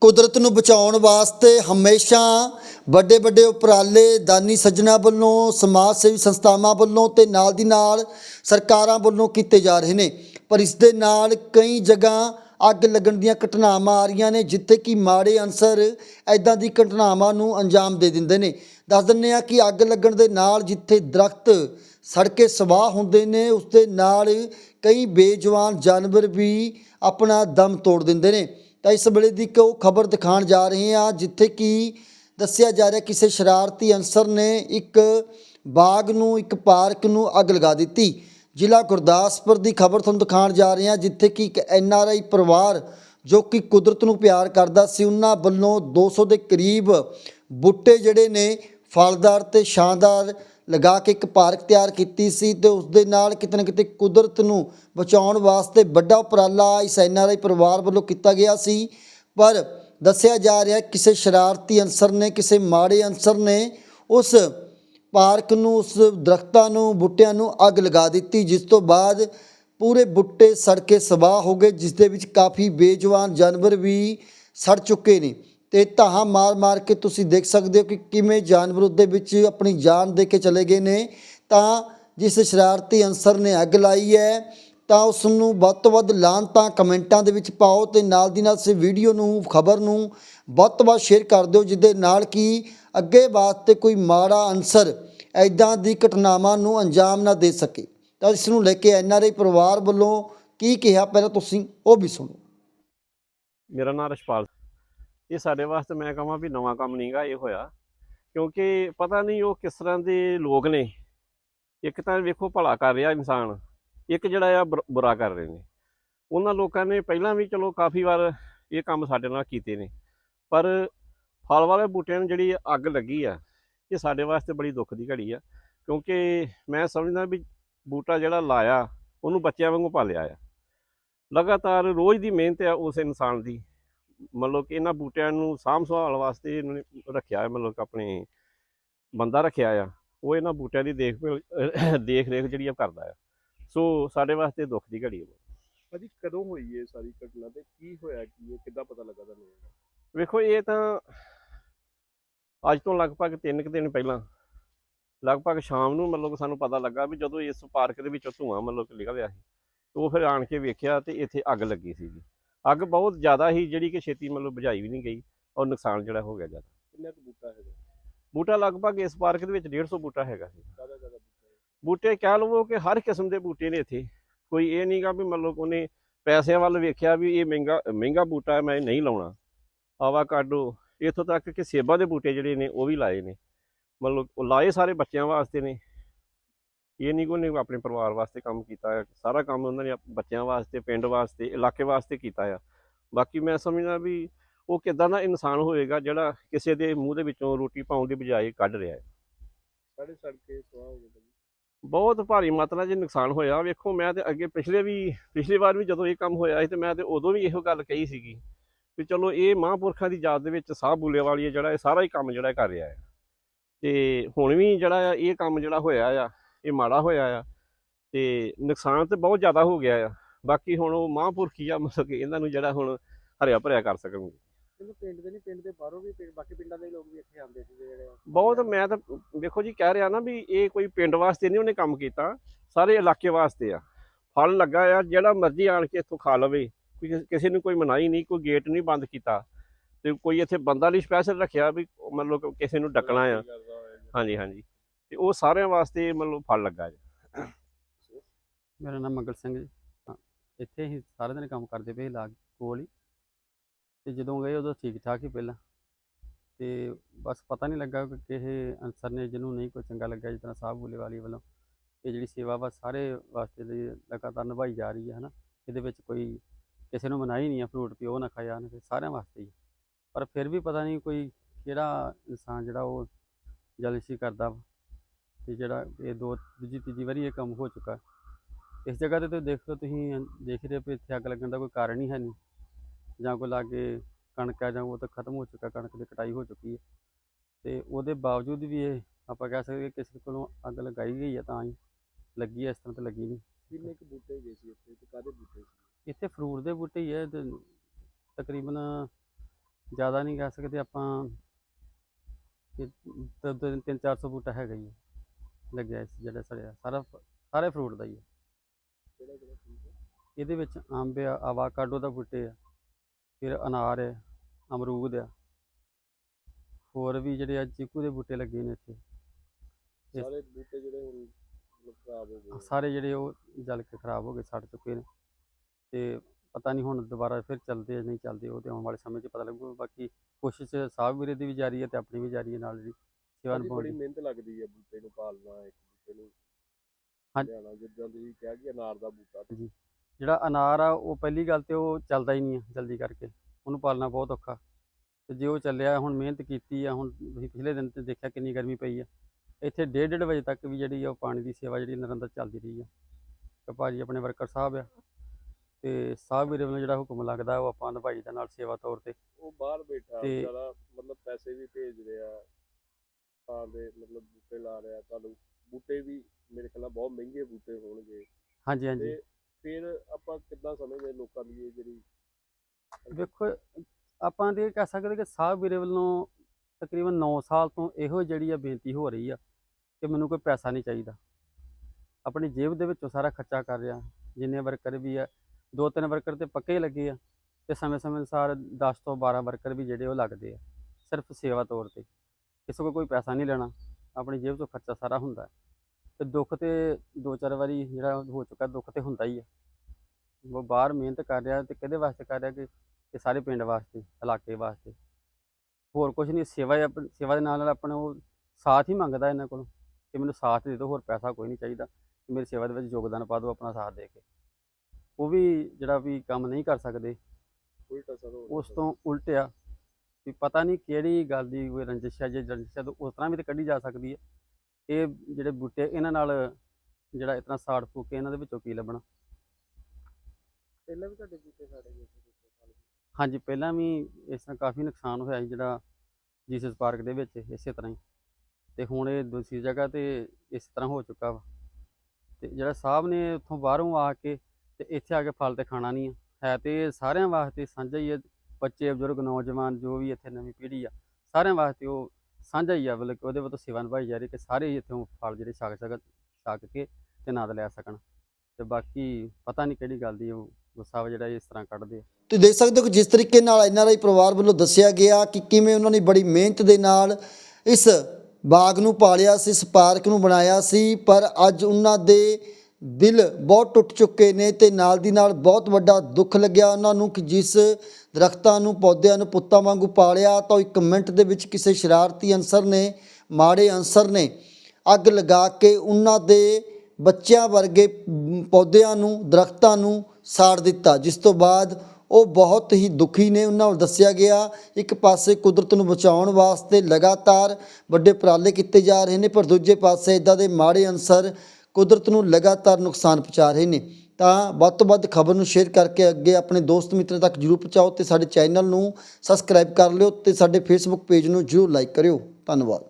ਕੁਦਰਤ ਨੂੰ ਬਚਾਉਣ ਵਾਸਤੇ ਹਮੇਸ਼ਾ ਵੱਡੇ ਵੱਡੇ ਉਪਰਾਲੇ ਦਾਨੀ ਸੱਜਣਾ ਵੱਲੋਂ, ਸਮਾਜ ਸੇਵੀ ਸੰਸਥਾਵਾਂ ਵੱਲੋਂ ਤੇ ਨਾਲ ਦੀ ਨਾਲ ਸਰਕਾਰਾਂ ਵੱਲੋਂ ਕੀਤੇ ਜਾ ਰਹੇ ਨੇ। ਪਰ ਇਸ ਦੇ ਨਾਲ ਕਈ ਜਗ੍ਹਾ ਅੱਗ ਲੱਗਣ ਦੀਆਂ ਘਟਨਾਵਾਂ ਆ ਰਹੀਆਂ ਨੇ, ਜਿੱਥੇ ਕਿ ਮਾੜੇ ਅਨਸਰ ਐਦਾਂ ਦੀ ਘਟਨਾਵਾਂ ਨੂੰ ਅੰਜਾਮ ਦੇ ਦਿੰਦੇ ਨੇ। ਦੱਸ ਦਿੰਨੇ ਆ ਕਿ ਅੱਗ ਲੱਗਣ ਦੇ ਨਾਲ ਜਿੱਥੇ ਦਰਖਤ ਸੜਕੇ ਸਵਾਹ ਹੁੰਦੇ ਨੇ, ਉਸ ਦੇ ਨਾਲ ਕਈ ਬੇਜਵਾਨ ਜਾਨਵਰ ਵੀ ਆਪਣਾ ਦਮ ਤੋੜ ਦਿੰਦੇ ਨੇ। ਤਾਂ ਇਸ ਵੇਲੇ ਦੀ ਇੱਕ ਉਹ ਖਬਰ ਦਿਖਾਉਣ ਜਾ ਰਹੇ ਹਾਂ, ਜਿੱਥੇ ਕਿ ਦੱਸਿਆ ਜਾ ਰਿਹਾ ਕਿਸੇ ਸ਼ਰਾਰਤੀ ਅਨਸਰ ਨੇ ਇੱਕ ਬਾਗ ਨੂੰ, ਇੱਕ ਪਾਰਕ ਨੂੰ ਅੱਗ ਲਗਾ ਦਿੱਤੀ। ਜ਼ਿਲ੍ਹਾ ਗੁਰਦਾਸਪੁਰ ਦੀ ਖਬਰ ਤੁਹਾਨੂੰ ਦਿਖਾਉਣ ਜਾ ਰਹੇ ਹਾਂ, ਜਿੱਥੇ ਕਿ ਇੱਕ ਐਨ ਆਰ ਆਈ ਪਰਿਵਾਰ ਜੋ ਕਿ ਕੁਦਰਤ ਨੂੰ ਪਿਆਰ ਕਰਦਾ ਸੀ, ਉਹਨਾਂ ਵੱਲੋਂ 200 ਦੇ ਕਰੀਬ ਬੂਟੇ ਜਿਹੜੇ ਨੇ, ਫਲਦਾਰ ਤੇ ਸ਼ਾਨਦਾਰ ਲਗਾ ਕੇ ਇੱਕ ਪਾਰਕ ਤਿਆਰ ਕੀਤੀ ਸੀ ਤੇ ਉਸ ਦੇ ਨਾਲ ਕਿਤੇ ਨਾ ਕਿਤੇ ਕੁਦਰਤ ਨੂੰ ਬਚਾਉਣ ਵਾਸਤੇ ਵੱਡਾ ਉਪਰਾਲਾ ਇਸ ਐਨ ਆਰ ਆਈ ਪਰਿਵਾਰ ਵੱਲੋਂ ਕੀਤਾ ਗਿਆ ਸੀ। ਪਰ ਦੱਸਿਆ ਜਾ ਰਿਹਾ ਕਿਸੇ ਸ਼ਰਾਰਤੀ ਅਨਸਰ ਨੇ, ਕਿਸੇ ਮਾੜੇ ਅਨਸਰ ਨੇ ਉਸ ਪਾਰਕ ਨੂੰ, ਉਸ ਦਰਖਤਾਂ ਨੂੰ, ਬੂਟਿਆਂ ਨੂੰ ਅੱਗ ਲਗਾ ਦਿੱਤੀ, ਜਿਸ ਤੋਂ ਬਾਅਦ ਪੂਰੇ ਬੂਟੇ ਸੜ ਕੇ ਸਵਾਹ ਹੋ ਗਏ, ਜਿਸ ਦੇ ਵਿੱਚ ਕਾਫੀ ਬੇਜਵਾਨ ਜਾਨਵਰ ਵੀ ਸੜ ਚੁੱਕੇ ਨੇ। ਤੇ ਧਾਹਾਂ ਮਾਰ-ਮਾਰ ਕੇ ਤੁਸੀਂ ਦੇਖ ਸਕਦੇ ਹੋ ਕਿ ਕਿਵੇਂ ਜਾਨਵਰ ਉਹਦੇ ਵਿੱਚ ਆਪਣੀ ਜਾਨ ਦੇ ਕੇ ਚਲੇ ਗਏ ਨੇ। ਤਾਂ ਜਿਸ ਸ਼ਰਾਰਤੀ ਅਨਸਰ ਨੇ ਅੱਗ ਲਾਈ ਹੈ, ਤਾਂ ਉਸ ਨੂੰ ਵੱਧ ਤੋਂ ਵੱਧ ਲਾਂਤਾਂ ਕਮੈਂਟਾਂ ਦੇ ਵਿੱਚ ਪਾਓ ਤੇ ਨਾਲ ਦੀ ਨਾਲ ਇਸ ਵੀਡੀਓ ਨੂੰ, ਖਬਰ ਨੂੰ ਵੱਧ ਤੋਂ ਵੱਧ ਸ਼ੇਅਰ ਕਰ ਦਿਓ, ਜਿਹਦੇ ਨਾਲ ਕਿ ਅੱਗੇ ਵਾਸਤੇ ਕੋਈ ਮਾੜਾ ਅਨਸਰ ਐਦਾਂ ਦੀ ਘਟਨਾਵਾਂ ਨੂੰ ਅੰਜਾਮ ਨਾ ਦੇ ਸਕੇ। ਤਾਂ ਇਸ ਨੂੰ ਲੈ ਕੇ ਐਨਆਰਆਈ ਪਰਿਵਾਰ ਵੱਲੋਂ ਕੀ ਕਿਹਾ? ਪਹਿਲਾਂ ਤੁਸੀਂ ਉਹ ਵੀ ਸੁਣੋ। ਮੇਰਾ ਨਾਮ ਰਸ਼ਪਾਲ ਇਹ ਸਾਡੇ ਵਾਸਤੇ ਮੈਂ ਕਹਾਂ ਵੀ ਨਵਾਂ ਕੰਮ ਨਹੀਂਗਾ ਇਹ ਹੋਇਆ। ਕਿਉਂਕਿ ਪਤਾ ਨਹੀਂ ਉਹ ਕਿਸ ਤਰ੍ਹਾਂ ਦੇ ਲੋਕ ਨੇ। ਇੱਕ ਤਾਂ ਵੇਖੋ ਭਲਾ ਕਰ ਰਿਹਾ ਇਨਸਾਨ। ਇੱਕ ਜਿਹੜਾ ਆ ਬੁਰ- ਬੁਰਾ ਕਰ ਰਹੇ ਨੇ। ਉਹਨਾਂ ਲੋਕਾਂ ਨੇ ਪਹਿਲਾਂ ਵੀ ਚਲੋ ਕਾਫੀ ਵਾਰ ਇਹ ਕੰਮ ਸਾਡੇ ਨਾਲ ਕੀਤੇ ਨੇ। ਪਰ ਫਲ ਵਾਲੇ ਬੂਟਿਆਂ ਨੂੰ ਜਿਹੜੀ ਅੱਗ ਲੱਗੀ ਆ, ਇਹ ਸਾਡੇ ਵਾਸਤੇ ਬੜੀ ਦੁੱਖ ਦੀ ਘੜੀ ਆ। ਕਿਉਂਕਿ ਮੈਂ ਸਮਝਦਾ ਵੀ ਬੂਟਾ ਜਿਹੜਾ ਲਾਇਆ, ਉਹਨੂੰ ਬੱਚਿਆਂ ਵਾਂਗੂ ਪਾਲਿਆ ਆ। ਲਗਾਤਾਰ ਰੋਜ਼ ਦੀ ਮਿਹਨਤ ਆ ਉਸ ਇਨਸਾਨ ਦੀ। ਮਤਲਬ ਕਿ ਇਹਨਾਂ ਬੂਟਿਆਂ ਨੂੰ ਸਾਂਭ ਸੰਭਾਲ ਵਾਸਤੇ ਇਹਨਾਂ ਨੇ ਰੱਖਿਆ ਹੈ ਮਤਲਬ ਕਿ ਆਪਣੇ ਬੰਦਾ ਰੱਖਿਆ ਆ ਉਹ ਇਹਨਾਂ ਬੂਟਿਆਂ ਦੀ ਦੇਖ ਦੇਖ ਰੇਖ ਜਿਹੜੀ ਆ ਕਰਦਾ ਆ। ਸੋ ਸਾਡੇ ਵਾਸਤੇ ਦੁੱਖ ਦੀ ਘੜੀ ਹੈ ਭਾਜੀ ਕਦੋਂ ਹੋਈ ਇਹ ਸਾਰੀ ਘਟਨਾ ਤੇ ਕੀ ਹੋਇਆ ਕੀ ਇਹ ਕਿੱਦਾਂ ਪਤਾ ਲੱਗਾ ਤੁਹਾਨੂੰ? ਵੇਖੋ ਇਹ ਤਾਂ ਅੱਜ ਤੋਂ ਲਗਭਗ 3 ਕੁ ਦਿਨ ਪਹਿਲਾਂ ਲਗਭਗ ਸ਼ਾਮ ਨੂੰ ਮਤਲਬ ਸਾਨੂੰ ਪਤਾ ਲੱਗਾ ਵੀ ਜਦੋਂ ਇਸ ਪਾਰਕ ਦੇ ਵਿੱਚੋਂ ਧੂਆਂ ਮਤਲਬ ਕਿ ਨਿਕਲਿਆ ਸੀ ਤੇ ਉਹ ਫਿਰ ਆਣ ਕੇ ਵੇਖਿਆ ਤੇ ਇੱਥੇ ਅੱਗ ਲੱਗੀ ਸੀ ਜੀ ਅੱਗ ਬਹੁਤ ਜ਼ਿਆਦਾ ਸੀ ਜਿਹੜੀ ਕਿ ਛੇਤੀ ਮਤਲਬ ਬੁਝਾਈ ਵੀ ਨਹੀਂ ਗਈ ਔਰ ਨੁਕਸਾਨ ਜਿਹੜਾ ਹੋ ਗਿਆ ਜ਼ਿਆਦਾ। ਕਿੰਨਾ ਕੁ ਬੂਟਾ ਹੈਗਾ? ਬੂਟਾ ਲਗਭਗ ਇਸ ਪਾਰਕ ਦੇ ਵਿੱਚ 150 ਬੂਟਾ ਹੈਗਾ ਸੀ। ਜ਼ਿਆਦਾ ਜ਼ਿਆਦਾ ਬੂਟਾ ਹੈ। ਕਹਿ ਲਵੋ ਕਿ ਹਰ ਕਿਸਮ ਦੇ ਬੂਟੇ ਨੇ ਇੱਥੇ। ਕੋਈ ਇਹ ਨਹੀਂਗਾ ਵੀ ਮਤਲਬ ਉਹਨੇ ਪੈਸਿਆਂ ਵੱਲ ਵੇਖਿਆ ਵੀ ਇਹ ਮਹਿੰਗਾ ਮਹਿੰਗਾ ਬੂਟਾ ਹੈ ਮੈਂ ਨਹੀਂ ਲਾਉਣਾ। ਆਵਾਕਾਡੋ ਇੱਥੋਂ ਤੱਕ ਕਿ ਸੇਬਾਂ ਦੇ ਬੂਟੇ ਜਿਹੜੇ ਨੇ ਉਹ ਵੀ ਲਾਏ ਨੇ। ਮਤਲਬ ਉਹ ਲਾਏ ਸਾਰੇ ਬੱਚਿਆਂ ਵਾਸਤੇ ਨੇ। ਇਹ ਨਹੀਂ ਕੋਈ ਆਪਣੇ ਪਰਿਵਾਰ ਵਾਸਤੇ ਕੰਮ ਕੀਤਾ ਹੈ ਸਾਰਾ ਕੰਮ ਉਹਨਾਂ ਨੇ ਬੱਚਿਆਂ ਵਾਸਤੇ ਪਿੰਡ ਵਾਸਤੇ ਇਲਾਕੇ ਵਾਸਤੇ ਕੀਤਾ ਆ। ਬਾਕੀ ਮੈਂ ਸਮਝਦਾ ਵੀ ਉਹ ਕਿਦਾਂ ਦਾ ਇਨਸਾਨ ਹੋਏਗਾ ਜਿਹੜਾ ਕਿਸੇ ਦੇ ਮੂੰਹ ਦੇ ਵਿੱਚੋਂ ਰੋਟੀ ਪਾਉਣ ਦੀ ਬਜਾਏ ਕੱਢ ਰਿਹਾ ਹੈ। ਸਾਡੇ ਸੜਕੇ ਸਵਾਹ ਹੋ ਗਏ ਬਹੁਤ ਭਾਰੀ ਮਾਤਰਾ 'ਚ ਨੁਕਸਾਨ ਹੋਇਆ। ਵੇਖੋ ਮੈਂ ਤੇ ਅੱਗੇ ਪਿਛਲੇ ਵੀ ਪਿਛਲੀ ਵਾਰ ਵੀ ਜਦੋਂ ਇਹ ਕੰਮ ਹੋਇਆ ਸੀ ਤੇ ਮੈਂ ਤੇ ਉਦੋਂ ਵੀ ਇਹੋ ਗੱਲ ਕਹੀ ਸੀਗੀ ਵੀ ਚਲੋ ਇਹ ਮਹਾਂਪੁਰਖਾਂ ਦੀ ਯਾਦ ਦੇ ਵਿੱਚ ਸਾਹ ਬੁੱਲੇ ਵਾਲੀ ਜਿਹੜਾ ਇਹ ਸਾਰਾ ਹੀ ਕੰਮ ਜਿਹੜਾ ਕਰ ਰਿਹਾ ਹੈ। ਤੇ ਹੁਣ ਵੀ ਜਿਹੜਾ ਆ ਇਹ ਕੰਮ ਜਿਹੜਾ ਹੋਇਆ ਆ ਇਹ ਮਾੜਾ ਹੋਇਆ ਆ ਤੇ ਨੁਕਸਾਨ ਤੇ ਬਹੁਤ ਜ਼ਿਆਦਾ ਹੋ ਗਿਆ ਆ। ਬਾਕੀ ਹੁਣ ਉਹ ਮਹਾਂਪੁਰਖ ਆ ਮਤਲਬ ਕਿ ਇਹਨਾਂ ਨੂੰ ਜਿਹੜਾ ਹੁਣ ਹਰਿਆ ਭਰਿਆ ਕਰ ਸਕਣਗੇ। ਇਹਨੂੰ ਪਿੰਡ ਦੇ ਨਹੀਂ ਪਿੰਡ ਦੇ ਬਾਹਰੋਂ ਵੀ ਪਿੰਡ- ਬਾਕੀ ਪਿੰਡਾਂ ਦੇ ਲੋਕ ਵੀ ਇੱਥੇ ਆਉਂਦੇ ਸੀ ਜਿਹੜੇ ਬਹੁਤ ਮੈਂ ਤਾਂ ਵੇਖੋ ਜੀ ਕਹਿ ਰਿਹਾ ਨਾ ਵੀ ਇਹ ਕੋਈ ਪਿੰਡ ਵਾਸਤੇ ਨਹੀਂ ਉਹਨੇ ਕੰਮ ਕੀਤਾ ਸਾਰੇ ਇਲਾਕੇ ਵਾਸਤੇ ਆ। ਫਲ ਲੱਗਾ ਆ ਜਿਹੜਾ ਮਰਜ਼ੀ ਆਣ ਕੇ ਇੱਥੋਂ ਖਾ ਲਵੇ। ਕੋਈ ਕਿਸ- ਨੂੰ ਕੋਈ ਮਨਾਹੀ ਨਹੀਂ ਕੋਈ ਗੇਟ ਨਹੀਂ ਬੰਦ ਕੀਤਾ। ਤੇ ਕੋਈ ਇੱਥੇ ਬੰਦਾ ਨਹੀਂ ਸਪੈਸ਼ਲ ਰੱਖਿਆ ਵੀ ਮਤਲਬ ਕਿਸੇ ਨੂੰ ਡੱਕਣਾ ਆ। ਹਾਂਜੀ ਹਾਂਜੀ। ਤੇ ਉਹ ਸਾਰਿਆਂ ਵਾਸਤੇ ਮਤਲਬ ਫਲ ਲੱਗਾ ਜੀ। ਮੇਰਾ ਨਾਮ ਮੰਗਲ ਸਿੰਘ ਜੀ ਇੱਥੇ ਹੀ ਸਾਰੇ ਦਿਨ ਕੰਮ ਕਰਦੇ ਪਏ ਸੀ ਲਾਗ ਕੋਲ ਹੀ। ਤੇ ਜਦੋਂ ਗਏ ਉਦੋਂ ਠੀਕ ਠਾਕ ਹੀ ਪਹਿਲਾਂ। ਤੇ ਬਸ ਪਤਾ ਨਹੀਂ ਲੱਗਾ ਕਿ ਕਿਸੇ ਅਨਸਰ ਨੇ ਜਿਹਨੂੰ ਨਹੀਂ ਕੋਈ ਚੰਗਾ ਲੱਗਾ ਜਿਸ ਤਰ੍ਹਾਂ ਸਾਹਿਬ ਬੁੱਲੇ ਵਾਲੀ। ਵੱਲੋਂ ਇਹ ਜਿਹੜੀ ਸੇਵਾ ਵਾ ਸਾਰੇ ਵਾਸਤੇ ਲਈ ਲਗਾਤਾਰ ਨਿਭਾਈ ਜਾ ਰਹੀ ਹੈ, ਹਨਾ। ਇਹਦੇ ਵਿੱਚ ਕੋਈ ਕਿਸੇ ਨੂੰ ਮਨਾਹੀ ਨਹੀਂ ਆ ਫਰੂਟ ਪਿਓ ਨਾ ਖਾਇਆ ਨਾ ਸਾਰਿਆਂ ਵਾਸਤੇ ਹੀ ਪਰ ਫਿਰ ਵੀ ਪਤਾ ਨਹੀਂ ਕੋਈ ਕਿਹੜਾ ਇਨਸਾਨ ਜਿਹੜਾ ਉਹ ਜਲਸੀ ਕਰਦਾ ਵਾ। ਤੇ ਜਿਹੜਾ ਇਹ ਦੋ ਦੂਜੀ ਤੀਜੀ ਵਾਰੀ ਇਹ ਕੰਮ ਹੋ ਚੁੱਕਾ। ਇਸ ਜਗ੍ਹਾ ਤੇ ਤੁਸੀਂ ਦੇਖੋ ਤੁਸੀਂ ਅੰ- ਦੇਖ ਰਹੇ ਹੋ ਇੱਥੇ ਅੱਗ ਲੱਗਣ ਦਾ ਕੋਈ ਕਾਰਨ ਹੀ ਹੈ ਨਹੀਂ। ਜਾਂ ਕੋਈ ਲਾਗੇ ਕਣਕ ਹੈ ਜਾਂ ਉਹ ਤਾਂ ਖਤਮ ਹੋ ਚੁੱਕਾ ਕਣਕ ਦੀ ਕਟਾਈ ਹੋ ਚੁੱਕੀ ਹੈ। ਤੇ ਉਹਦੇ ਬਾਵਜੂਦ ਵੀ ਇਹ ਆਪਾਂ ਕਹਿ ਸਕਦੇ ਕਿਸੇ ਕੋਲੋਂ ਅੱਗ ਲਗਾਈ ਗਈ ਹੈ ਤਾਂ ਹੀ ਲੱਗੀ ਹੈ ਇਸ ਤਰ੍ਹਾਂ ਤਾਂ ਲੱਗੀ ਨਹੀਂ। ਕਿੰਨੇ ਕੁ ਬੂਟੇ ਗਏ ਸੀ ਇੱਥੇ ਤੇ ਕਾਦੇ ਬੂਟੇ ਸੀ? ਇੱਥੇ ਫਰੂਟ ਦੇ ਬੂਟੇ ਹੀ ਹੈ ਤੇ ਤਕਰੀਬਨ ਜ਼ਿਆਦਾ ਨਹੀਂ ਕਹਿ ਸਕਦੇ ਆਪਾਂ ਤਿੰਨ ਚਾਰ ਸੌ ਬੂਟਾ ਹੈਗਾ ਹੀ ਹੈ। ਲੱਗਿਆ ਇਸ ਜਿਹੜਾ ਸੜਿਆ ਸਾਰਾ ਸਾਰੇ ਫਰੂਟ ਦਾ ਹੀ ਹੈ? ਇਹਦੇ ਵਿੱਚ ਅੰਬ ਆ ਆਵਾਕਾਡੋ ਦਾ ਬੂਟੇ ਆ ਫਿਰ ਅਨਾਰ ਹੈ ਅਮਰੂਦ ਆ ਹੋਰ ਵੀ ਜਿਹੜੇ ਆ ਚੀਕੂ ਦੇ ਬੂਟੇ ਲੱਗੇ ਨੇ ਇੱਥੇ। ਸਾਰੇ ਬੂਟੇ ਜਿਹੜੇ ਹੁਣ ਖਰਾਬ ਹੋ ਗਏ ਸਾਰੇ ਜਿਹੜੇ ਉਹ ਜਲ ਕੇ ਖਰਾਬ ਹੋ ਗਏ ਸੜ ਚੁੱਕੇ ਨੇ। ਤੇ ਪਤਾ ਨਹੀਂ ਹੁਣ ਦੁਬਾਰਾ ਫਿਰ ਚੱਲਦੇ ਆ ਨਹੀਂ ਚੱਲਦੇ ਉਹ ਤੇ ਆਉਣ ਵਾਲੇ ਸਮੇਂ 'ਚ ਪਤਾ ਲੱਗੂ। ਬਾਕੀ ਕੋਸ਼ਿਸ਼ ਸਾਹਿਬ ਵੀਰੇ ਦੀ ਵੀ ਜਾਰੀ ਹੈ ਤੇ ਆਪਣੀ ਵੀ ਜਾਰੀ ਹੈ ਨਾਲ ਜਿਹੜੀ ਸੇਵਾ ਹਾਂਜੀ, ਬੜੀ ਮਿਹਨਤ ਲੱਗਦੀ ਹੈ ਬੂਟੇ ਨੂੰ ਪਾਲਣਾ ਇੱਕ ਬੂਟੇ ਨੂੰ ਹਾਂ- ਲਿਆਉਣਾ ਜਿੱਦਾਂ ਤੁਸੀਂ ਕਿਹਾ ਕਿ ਅਨਾਰ ਦਾ ਬੂਟਾ। ਜਿਹੜਾ ਅਨਾਰ ਆ ਉਹ ਪਹਿਲੀ ਗੱਲ ਤੇ ਉਹ ਚੱਲਦਾ ਹੀ ਨਹੀਂ ਆ ਜਲਦੀ ਕਰਕੇ। ਉਹਨੂੰ ਪਾਲਣਾ ਬਹੁਤ ਔਖਾ। ਤੇ ਜੇ ਉਹ ਚੱਲਿਆ ਹੁਣ ਮਿਹਨਤ ਕੀਤੀ ਆ ਹੁਣ ਤੁਸੀਂ ਪਿਛਲੇ ਦਿਨ ਤੇ ਦੇਖਿਆ ਕਿੰਨੀ ਗਰਮੀ ਪਈ ਆ। ਇੱਥੇ ਡੇਢ ਡੇਢ ਵਜੇ ਤੱਕ ਵੀ ਜਿਹੜੀ ਆ ਉਹ ਪਾਣੀ ਦੀ ਸੇਵਾ ਜਿਹੜੀ ਨਿਰੰਤਰ ਚੱਲਦੀ ਰਹੀ ਆ। ਤੇ ਭਾਜੀ ਆਪਣੇ ਵਰਕਰ ਸਾਹਿਬ ਆ। ਤੇ ਸਾਹਿਬ ਵੀਰੇ ਵੱਲੋਂ ਜਿਹੜਾ ਹੁਕਮ ਲੱਗਦਾ ਉਹ ਆਪਾਂ ਨਿਭਾਈ ਦਾ ਨਾਲ ਸੇਵਾ ਤੌਰ ਤੇ। ਉਹ ਬਾਹਰ ਬੈਠਾ ਵਿਚਾਰਾ ਮਤਲਬ ਪੈਸੇ ਵੀ ਭੇਜ ਰਿਹਾ। ਤਾਂ ਦੇ ਮਤਲਬ ਬੂਟੇ ਲਾ ਰਿਹਾ ਤੁਹਾਨੂੰ ਬੂਟੇ ਵੀ ਮੇਰੇ ਖਿਆਲ ਨਾਲ ਬਹੁਤ ਮਹਿੰਗੇ ਬੂਟੇ ਹੋਣਗੇ। ਹਾਂਜੀ ਹਾਂਜੀ। ਤੇ ਫਿਰ ਆਪਾਂ ਕਿੱਦਾਂ ਸਮਝਦੇ ਲੋਕਾਂ ਦੀ ਇਹ ਜਿਹੜੀ ਵੇਖੋ ਆਪਾਂ ਤੇ ਇਹ ਕਹਿ ਸਕਦੇ ਕਿ ਸਾਹਿਬ ਵੀਰੇ ਵੱਲੋਂ ਤਕਰੀਬਨ 9 ਸਾਲ ਤੋਂ ਇਹੋ ਜਿਹੜੀ ਆ ਬੇਨਤੀ ਹੋ ਰਹੀ ਆ ਕਿ ਮੈਨੂੰ ਕੋਈ ਪੈਸਾ ਨਹੀਂ ਚਾਹੀਦਾ। ਆਪਣੀ ਜੇਬ ਦੇ ਵਿੱਚੋਂ ਸਾਰਾ ਖਰਚਾ ਕਰ ਰਿਹਾ ਜਿੰਨੇ ਵਰਕਰ ਵੀ ਆ ਦੋ ਤਿੰਨ ਵਰਕਰ ਤੇ ਪੱਕੇ ਹੀ ਲੱਗੇ ਆ ਤੇ ਸਮੇਂ-ਸਮੇਂ ਅਨੁਸਾਰ 10 ਤੋਂ 12 ਵਰਕਰ ਵੀ ਜਿਹੜੇ ਉਹ ਲੱਗਦੇ ਆ ਸਿਰਫ ਸੇਵਾ ਤੌਰ ਤੇ। ਕਿਸੇ ਕੋਲ ਕੋਈ ਪੈਸਾ ਨਹੀਂ ਲੈਣਾ ਆਪਣੀ ਜੇਬ ਤੋਂ ਖਰਚਾ ਸਾਰਾ ਹੁੰਦਾ। ਤੇ ਦੁੱਖ ਤੇ ਦੋ ਚਾਰ ਵਾਰੀ ਜਿਹੜਾ ਹੋ ਚੁੱਕਾ ਦੁੱਖ ਤੇ ਹੁੰਦਾ ਹੀ ਆ ਉਹ ਬਾਹਰ ਮਿਹਨਤ ਕਰ ਰਿਹਾ ਤੇ ਕਿਹਦੇ ਵਾਸਤੇ ਕਰ ਰਿਹਾ ਕਿ ਇਹ ਸਾਰੇ ਪਿੰਡ ਵਾਸਤੇ ਇਲਾਕੇ ਵਾਸਤੇ। ਹੋਰ ਕੁਝ ਨਹੀਂ ਸੇਵਾ ਸੇਵਾ ਦੇ ਨਾਲ ਨਾਲ ਆਪਣਾ ਉਹ ਸਾਥ ਹੀ ਮੰਗਦਾ ਇਹਨਾਂ ਕੋਲੋਂ ਕਿ ਮੈਨੂੰ ਸਾਥ ਦੇ ਦਿਓ ਹੋਰ ਪੈਸਾ ਕੋਈ ਨਹੀਂ ਚਾਹੀਦਾ। ਕਿ ਮੇਰੀ ਸੇਵਾ ਦੇ ਵਿੱਚ ਯੋਗਦਾਨ ਪਾ ਦਿਓ ਆਪਣਾ ਸਾਥ ਦੇ ਕੇ। ਉਹ ਵੀ ਜਿਹੜਾ ਵੀ ਕੰਮ ਨਹੀਂ ਕਰ ਸਕਦੇ ਉਲਟਾ ਸਰ ਹੋ ਉਸ ਤੋਂ ਉਲਟਿਆ ਵੀ ਪਤਾ ਨਹੀਂ ਕਿਹੜੀ ਗੱਲ ਦੀ ਕੋਈ ਰੰਜਿਸ਼ ਹੈ ਜੇ ਰੰਜਿਸ਼ ਹੈ ਤਾਂ ਉਸ ਤਰ੍ਹਾਂ ਵੀ ਤਾਂ ਕੱਢੀ ਜਾ ਸਕਦੀ ਹੈ। ਇਹ ਜਿਹੜੇ ਬੂਟੇ ਇਹਨਾਂ ਨਾਲ ਜਿਹੜਾ ਇਤਨਾ ਸਾੜ ਫੂਕ ਕੇ ਇਹਨਾਂ ਦੇ ਵਿੱਚੋਂ ਕੀ ਲੱਭਣਾ? ਪਹਿਲਾਂ ਵੀ ਤੁਹਾਡੇ ਬੂਟੇ ਸਾਡੇ ਗਏ ਸੀ ਹਾਂਜੀ ਪਹਿਲਾਂ ਵੀ ਇਸ ਤਰ੍ਹਾਂ ਕਾਫੀ ਨੁਕਸਾਨ ਹੋਇਆ ਸੀ ਜਿਹੜਾ ਜੀਸਸ ਪਾਰਕ ਦੇ ਵਿੱਚ ਇਸੇ ਤਰ੍ਹਾਂ ਹੀ। ਤੇ ਹੁਣ ਇਹ ਦੂਸਰੀ ਜਗ੍ਹਾ ਤੇ ਇਸ ਤਰ੍ਹਾਂ ਹੋ ਚੁੱਕਾ ਵਾ। ਤੇ ਜਿਹੜਾ ਸਾਹਿਬ ਨੇ ਉੱਥੋਂ ਬਾਹਰੋਂ ਆ ਕੇ ਤੇ ਇੱਥੇ ਆ ਕੇ ਫਲ ਤੇ ਖਾਣਾ ਨਹੀਂ ਹੈ। ਤੇ ਸਾਰਿਆਂ ਵਾਸਤੇ ਸਾਂਝਾ ਹੀ ਹੈ। ਬੱਚੇ, ਬਜ਼ੁਰਗ, ਨੌਜਵਾਨ, ਜੋ ਵੀ ਇੱਥੇ ਨਵੀਂ ਪੀੜ੍ਹੀ ਆ, ਸਾਰਿਆਂ ਵਾਸਤੇ ਉਹ ਸਾਂਝਾ ਹੀ ਆ, ਮਤਲਬ ਕਿ ਉਹਦੇ ਵੱਲੋਂ ਸੇਵਾ ਨਿਭਾਈ ਜਾ ਰਹੀ ਕਿ ਸਾਰੇ ਹੀ ਇੱਥੋਂ ਫਲ ਜਿਹੜੇ ਛਕ ਸਕਣ, ਛਕ ਕੇ ਤੇ ਆਨੰਦ ਲੈ ਸਕਣ। ਤੇ ਬਾਕੀ ਪਤਾ ਨਹੀਂ ਕਿਹੜੀ ਗੱਲ ਦੀ ਉਹ ਗੁੱਸਾ ਜਿਹੜਾ ਇਸ ਤਰ੍ਹਾਂ ਕੱਢਦੇ ਆ। ਤੁਸੀਂ ਦੇਖ ਸਕਦੇ ਹੋ ਕਿ ਜਿਸ ਤਰੀਕੇ ਨਾਲ ਐਨਆਰਆਈ ਪਰਿਵਾਰ ਵੱਲੋਂ ਦੱਸਿਆ ਗਿਆ ਕਿ ਕਿਵੇਂ ਉਹਨਾਂ ਨੇ ਬੜੀ ਮਿਹਨਤ ਦੇ ਨਾਲ ਇਸ ਬਾਗ ਨੂੰ ਪਾਲਿਆ ਸੀ, ਇਸ ਪਾਰਕ ਨੂੰ ਬਣਾਇਆ ਸੀ, ਪਰ ਅੱਜ ਉਹਨਾਂ ਦੇ ਦਿਲ ਬਹੁਤ ਟੁੱਟ ਚੁੱਕੇ ਨੇ ਤੇ ਨਾਲ ਦੀ ਨਾਲ ਬਹੁਤ ਵੱਡਾ ਦੁੱਖ ਲੱਗਿਆ ਉਹਨਾਂ ਨੂੰ ਕਿ ਜਿਸ ਦਰਖਤਾਂ ਨੂੰ, ਪੌਦਿਆਂ ਨੂੰ ਪੁੱਤਾਂ ਵਾਂਗੂ ਪਾਲਿਆ, ਤਾਂ ਇੱਕ ਮਿੰਟ ਦੇ ਵਿੱਚ ਕਿਸੇ ਸ਼ਰਾਰਤੀ ਅਨਸਰ ਨੇ, ਮਾੜੇ ਅਨਸਰ ਨੇ ਅੱਗ ਲਗਾ ਕੇ ਉਹਨਾਂ ਦੇ ਬੱਚਿਆਂ ਵਰਗੇ ਪੌਦਿਆਂ ਨੂੰ, ਦਰਖਤਾਂ ਨੂੰ ਸਾੜ ਦਿੱਤਾ, ਜਿਸ ਤੋਂ ਬਾਅਦ ਉਹ ਬਹੁਤ ਹੀ ਦੁਖੀ ਨੇ। ਉਹਨਾਂ ਨੂੰ ਦੱਸਿਆ ਗਿਆ, ਇੱਕ ਪਾਸੇ ਕੁਦਰਤ ਨੂੰ ਬਚਾਉਣ ਵਾਸਤੇ ਲਗਾਤਾਰ ਵੱਡੇ ਉਪਰਾਲੇ ਕੀਤੇ ਜਾ ਰਹੇ ਨੇ, ਪਰ ਦੂਜੇ ਪਾਸੇ ਇਦਾਂ ਦੇ ਮਾੜੇ ਅਨਸਰ ਕੁਦਰਤ ਨੂੰ ਲਗਾਤਾਰ ਨੁਕਸਾਨ ਪਹੁੰਚਾ ਰਹੇ ਨੇ। ਤਾਂ ਵੱਧ ਤੋਂ ਵੱਧ ਖਬਰ ਨੂੰ ਸ਼ੇਅਰ ਕਰਕੇ ਅੱਗੇ ਆਪਣੇ ਦੋਸਤ ਮਿੱਤਰਾਂ ਤੱਕ ਜਰੂਰ ਪਹੁੰਚਾਓ ਤੇ ਸਾਡੇ ਚੈਨਲ ਨੂੰ ਸਬਸਕ੍ਰਾਈਬ ਕਰ ਲਿਓ ਤੇ ਸਾਡੇ ਫੇਸਬੁੱਕ ਪੇਜ ਨੂੰ ਜਰੂਰ ਲਾਈਕ ਕਰਿਓ। ਧੰਨਵਾਦ।